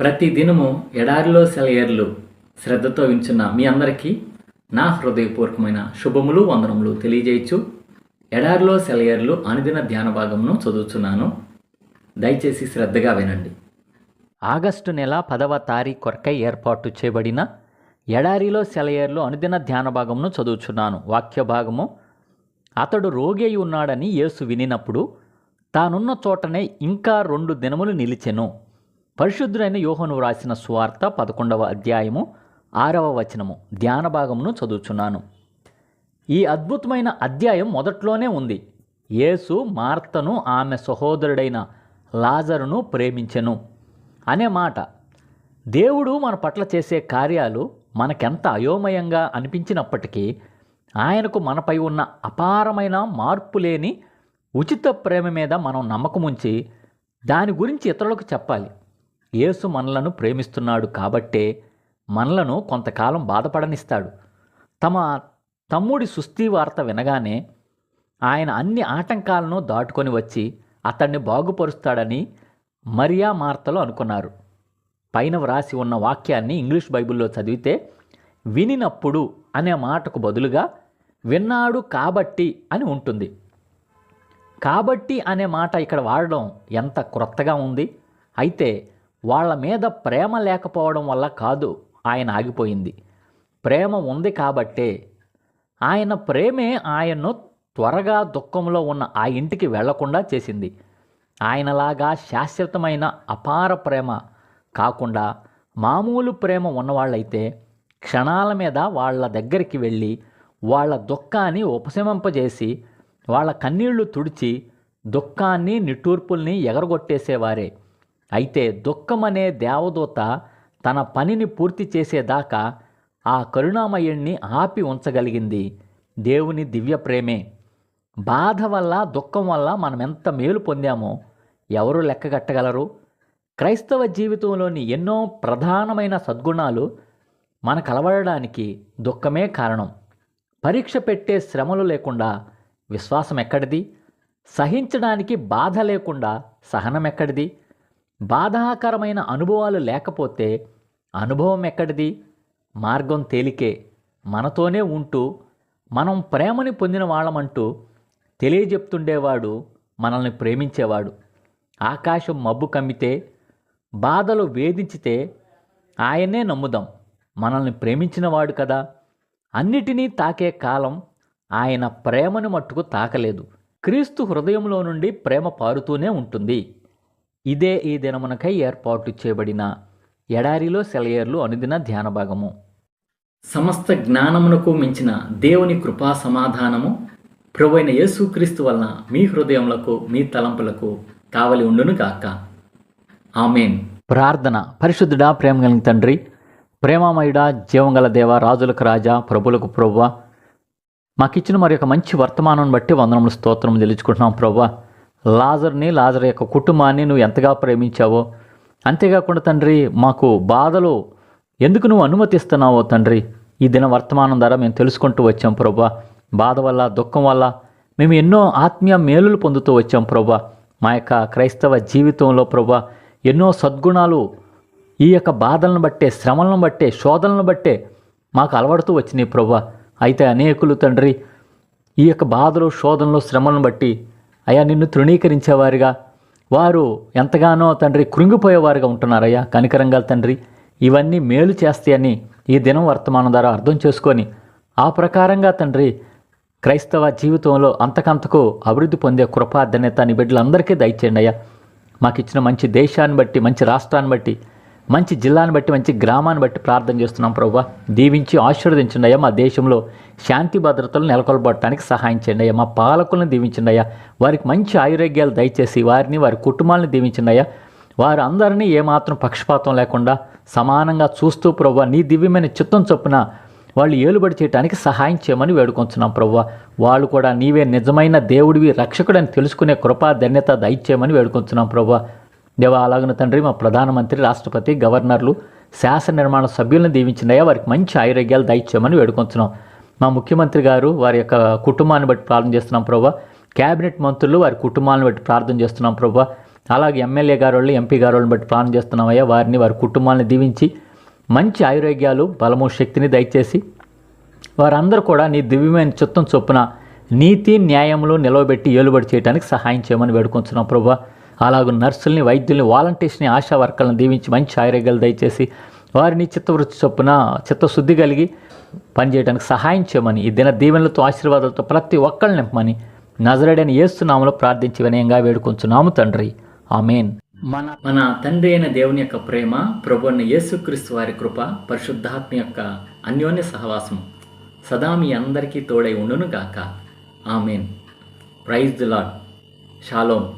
ప్రతి దినము ఎడారిలో సెలయర్లు శ్రద్ధతో వించున్న మీ అందరికీ నా హృదయపూర్వకమైన శుభములు వందనములు తెలియజేయచ్చు. ఎడారిలో సెలయర్లు అనుదిన ధ్యాన భాగమును చదువుతున్నాను దయచేసి శ్రద్ధగా వినండి. ఆగస్టు నెల పదవ తారీఖు కొరకై ఏర్పాటు చేయబడిన ఎడారిలో సెలయర్లు అనుదిన ధ్యాన భాగమును చదువుచున్నాను. వాక్య భాగము అతడు రోగి అయి ఉన్నాడని యేసు వినినప్పుడు తానున్న చోటనే ఇంకా రెండు దినములు నిలిచెను. పరిశుద్ధుడైన యోహను వ్రాసిన సువార్త పదకొండవ అధ్యాయము ఆరవ వచనము ధ్యాన భాగమును చదువుచున్నాను. ఈ అద్భుతమైన అధ్యాయం మొదట్లోనే ఉంది. యేసు మార్తను ఆమె సహోదరుడైన లాజరును ప్రేమించెను అనే మాట. దేవుడు మన పట్ల చేసే కార్యాలు మనకెంత అయోమయంగా అనిపించినప్పటికీ ఆయనకు మనపై ఉన్న అపారమైన మార్పు లేని ఉచిత ప్రేమ మీద మనం నమ్మకముంచి దాని గురించి ఇతరులకు చెప్పాలి. యేసు మనలను ప్రేమిస్తున్నాడు కాబట్టే మనలను కొంతకాలం బాధపడనిస్తాడు. తమ తమ్ముడి సుస్థి వార్త వినగానే ఆయన అన్ని ఆటంకాలను దాటుకొని వచ్చి అతన్ని బాగుపరుస్తాడని మరియా మార్తలు అనుకున్నారు. పైన వ్రాసి ఉన్న వాక్యాన్ని ఇంగ్లీష్ బైబిల్లో చదివితే వినినప్పుడు అనే మాటకు బదులుగా విన్నాడు కాబట్టి అని ఉంటుంది. కాబట్టి అనే మాట ఇక్కడ వాడడం ఎంత క్రొత్తగా ఉంది? అయితే వాళ్ళ మీద ప్రేమ లేకపోవడం వల్ల కాదు ఆయన ఆగిపోయింది. ప్రేమ ఉంది కాబట్టే ఆయన ప్రేమే ఆయన్ను త్వరగా దుఃఖంలో ఉన్న ఆ ఇంటికి వెళ్ళకుండా చేసింది. ఆయనలాగా శాశ్వతమైన అపార ప్రేమ కాకుండా మామూలు ప్రేమ ఉన్నవాళ్ళైతే క్షణాల మీద వాళ్ళ దగ్గరికి వెళ్ళి వాళ్ళ దుఃఖాన్ని ఉపశమింపజేసి వాళ్ళ కన్నీళ్ళు తుడిచి దుఃఖాన్ని నిట్టూర్పుల్ని ఎగరగొట్టేసేవారే. అయితే దుఃఖం అనే దేవదూత తన పనిని పూర్తి చేసేదాకా ఆ కరుణామయుణ్ణి ఆపి ఉంచగలిగింది. దేవుని దివ్య ప్రేమే. బాధ వల్ల దుఃఖం వల్ల మనం ఎంత మేలు పొందామో ఎవరు లెక్కగట్టగలరు క్రైస్తవ జీవితంలోని ఎన్నో ప్రధానమైన సద్గుణాలు మన కలవడడానికి దుఃఖమే కారణం. పరీక్ష పెట్టే శ్రమలు లేకుండా విశ్వాసం ఎక్కడిది సహించడానికి బాధ లేకుండా సహనం ఎక్కడిది బాధాకరమైన అనుభవాలు లేకపోతే అనుభవం ఎక్కడిది? మార్గం తేలికే. మనతోనే ఉంటూ మనం ప్రేమని పొందిన వాళ్ళమంటూ తెలియజెప్తుండేవాడు మనల్ని ప్రేమించేవాడు. ఆకాశం మబ్బు కమ్మితే బాధలు వేధించితే ఆయనే నమ్ముదాం. మనల్ని ప్రేమించినవాడు కదా. అన్నిటినీ తాకే కాలం ఆయన ప్రేమను మట్టుకు తాకలేదు. క్రీస్తు హృదయంలో నుండి ప్రేమ పారుతూనే ఉంటుంది. ఇదే ఈ దినమునకై ఏర్పాటు చేయబడిన ఎడారిలో సెలయేర్లు అనుదిన ధ్యాన భాగము. సమస్త జ్ఞానమునకు మించిన దేవుని కృపా సమాధానము ప్రభువైన యేసుక్రీస్తు వలన మీ హృదయములకు మీ తలంపులకు కావలి ఉండును గాక. ఆమెన్. ప్రార్థన. పరిశుద్ధుడా ప్రేమ కలిగిన తండ్రి ప్రేమమయుడా జీవంగల దేవ రాజులకు రాజా ప్రభులకు ప్రవ్వ మాకిచ్చిన మరి యొక్క మంచి వర్తమానం బట్టి వందనములు స్తోత్రం తెలుచుకుంటున్నాం ప్రవ్వ లాజర్ని లాజర్ యొక్క కుటుంబాన్ని నువ్వు ఎంతగా ప్రేమించావో. అంతేకాకుండా తండ్రి మాకు బాధలు ఎందుకు నువ్వు అనుమతిస్తున్నావో తండ్రి? ఈ దిన వర్తమానం ద్వారా మేము తెలుసుకుంటూ వచ్చాం ప్రభా. బాధ వల్ల దుఃఖం వల్ల మేము ఎన్నో ఆత్మీయ మేలులు పొందుతూ వచ్చాం ప్రభా. మా యొక్క క్రైస్తవ జీవితంలో ప్రభా ఎన్నో సద్గుణాలు ఈ యొక్క బాధలను బట్టే శ్రమలను బట్టే శోధనలను బట్టే మాకు అలవడుతూ వచ్చినాయి ప్రభా. అయితే అనేకులు తండ్రి ఈ యొక్క బాధలు శోధనలు శ్రమలను బట్టి అయ్యా నిన్ను తృణీకరించేవారుగా. వారు ఎంతగానో తండ్రి కృంగిపోయేవారుగా ఉంటున్నారయ్యా కనికరంగా తండ్రి. ఇవన్నీ మేలు చేస్తాయని ఈ దినం వర్తమానం ద్వారా అర్థం చేసుకొని ఆ ప్రకారంగా తండ్రి క్రైస్తవ జీవితంలో అంతకంతకు అభివృద్ధి పొందే కృపా ధన్యత నీ బిడ్డలందరికీ దయచేయండి అయ్యా. మాకు ఇచ్చిన మంచి దేశాన్ని బట్టి మంచి రాష్ట్రాన్ని బట్టి మంచి జిల్లాని బట్టి మంచి గ్రామాన్ని బట్టి ప్రార్థన చేస్తున్నాం ప్రభావ దీవించి ఆశీర్వదించండి అయ్యా మా దేశంలో. శాంతి భద్రతలు నెలకొల్పడటానికి సహాయం చేయండి అయ్యా. మా పాలకులను దీవించండి అయ్యా. వారికి మంచి ఆయురోగ్యాలు దయచేసి వారిని వారి కుటుంబాలను దీవించండి అయ్యా. వారు అందరినీ ఏమాత్రం పక్షపాతం లేకుండా సమానంగా చూస్తూ ప్రభు నీ దివ్యమైన చిత్తం చొప్పున వాళ్ళు ఏలుబడి చేయడానికి సహాయం చేయమని వేడుకొంచున్నాం ప్రభు. వాళ్ళు కూడా నీవే నిజమైన దేవుడివి రక్షకుడని తెలుసుకునే కృపా ధన్యత దయచేయమని వేడుకొంచున్నాం ప్రభు. దేవా అలాగన తండ్రి మా ప్రధానమంత్రి రాష్ట్రపతి గవర్నర్లు శాసన నిర్మాణ సభ్యులను దీవించినయ్యా. వారికి మంచి ఆరోగ్యాలు దయచేయమని వేడుకొంచున్నాం. మా ముఖ్యమంత్రి గారు వారి యొక్క కుటుంబాన్ని బట్టి ప్రార్థన చేస్తున్నాం ప్రభా క్యాబినెట్ మంత్రులు వారి కుటుంబాలను బట్టి ప్రార్థన చేస్తున్నాం ప్రభా అలాగే ఎమ్మెల్యే గారు వాళ్ళు ఎంపీ గారు వాళ్ళని బట్టి ప్రార్థన చేస్తున్నామయ్యా. వారిని వారి కుటుంబాలను దీవించి మంచి ఆరోగ్యాలు బలము శక్తిని దయచేసి వారందరూ కూడా నీ దివ్యమైన చిత్తం చొప్పున నీతి న్యాయములు నిలవబెట్టి ఏలుబడి చేయడానికి సహాయం చేయమని వేడుకొంచున్నాం ప్రభా అలాగే నర్సుల్ని వైద్యుల్ని వాలంటీర్స్ని ఆశా వర్కర్లను దీవించి మంచి ఆరోగ్యాలు దయచేసి వారిని చిత్తవృత్తి చొప్పున చిత్తశుద్ధి కలిగి పనిచేయడానికి సహాయం చేయమని ఈ దిన దీవెనలతో ఆశీర్వాదాలతో ప్రతి ఒక్కరిని నింపమని నజరడని ఏస్తున్నామలో ప్రార్థించి వినయంగా వేడుకొంచున్నాము తండ్రి. ఆమెన్. మన మన తండ్రి అయిన దేవుని యొక్క ప్రేమ ప్రభు అయిన యేసుక్రీస్తు వారి కృప పరిశుద్ధాత్మ యొక్క అన్యోన్య సహవాసం సదా మీ అందరికీ తోడై ఉండును గాక amen. Praise the Lord shalom